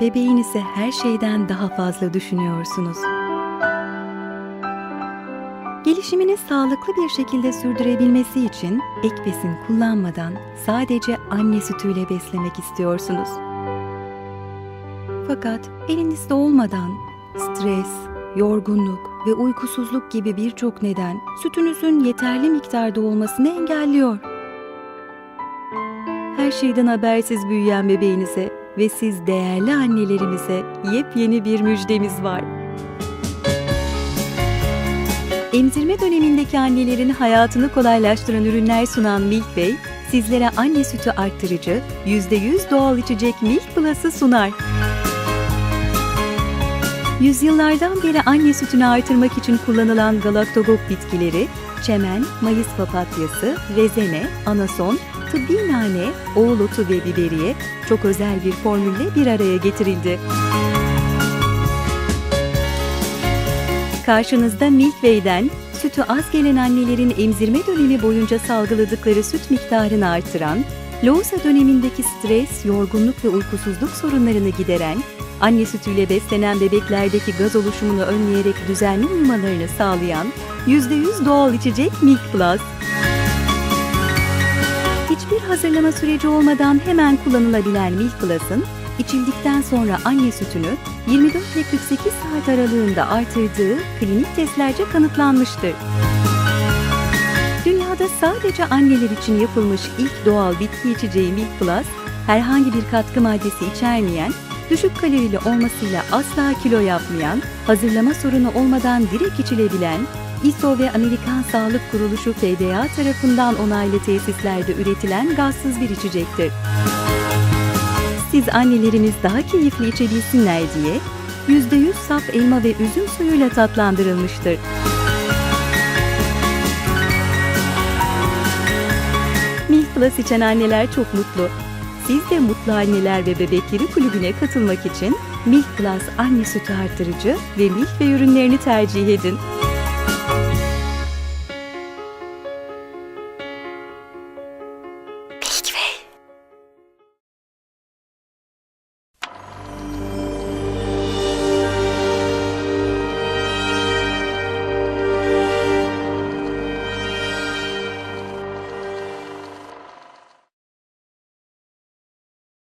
Bebeğinizi her şeyden daha fazla düşünüyorsunuz. Gelişimini sağlıklı bir şekilde sürdürebilmesi için ek besin kullanmadan sadece anne sütüyle beslemek istiyorsunuz. Fakat elinizde olmadan stres, yorgunluk ve uykusuzluk gibi birçok neden sütünüzün yeterli miktarda olmasını engelliyor. Her şeyden habersiz büyüyen bebeğinize ve siz değerli annelerimize yepyeni bir müjdemiz var. Emzirme dönemindeki annelerin hayatını kolaylaştıran ürünler sunan Milkway, sizlere anne sütü arttırıcı, %100 doğal içecek Milk Plus'ı sunar. Yüzyıllardan beri anne sütünü artırmak için kullanılan galaktogok bitkileri, çemen, mayıs papatyası, rezene, anason, tıbbi nane, oğul otu ve biberiye çok özel bir formülle bir araya getirildi. Karşınızda Milkway'den sütü az gelen annelerin emzirme dönemi boyunca salgıladıkları süt miktarını artıran, loğusa dönemindeki stres, yorgunluk ve uykusuzluk sorunlarını gideren, anne sütüyle beslenen bebeklerdeki gaz oluşumunu önleyerek düzenli uyumalarını sağlayan %100 doğal içecek Milk Plus. Hazırlama süreci olmadan hemen kullanılabilen Milk Plus'ın içildikten sonra anne sütünü 24 ile 48 saat aralığında artırdığı klinik testlerce kanıtlanmıştır. Dünyada sadece anneler için yapılmış ilk doğal bitki içeceği Milk Plus, herhangi bir katkı maddesi içermeyen, düşük kalorili olmasıyla asla kilo yapmayan, hazırlama sorunu olmadan direkt içilebilen, ISO ve Amerikan Sağlık Kuruluşu FDA tarafından onaylı tesislerde üretilen gazsız bir içecektir. Siz annelerimiz daha keyifli içebilsinler diye %100 saf elma ve üzüm suyuyla tatlandırılmıştır. Milk Plus içen anneler çok mutlu. Siz de Mutlu Anneler ve Bebekleri Kulübü'ne katılmak için Milk Plus anne sütü artırıcı ve Milk ve ürünlerini tercih edin.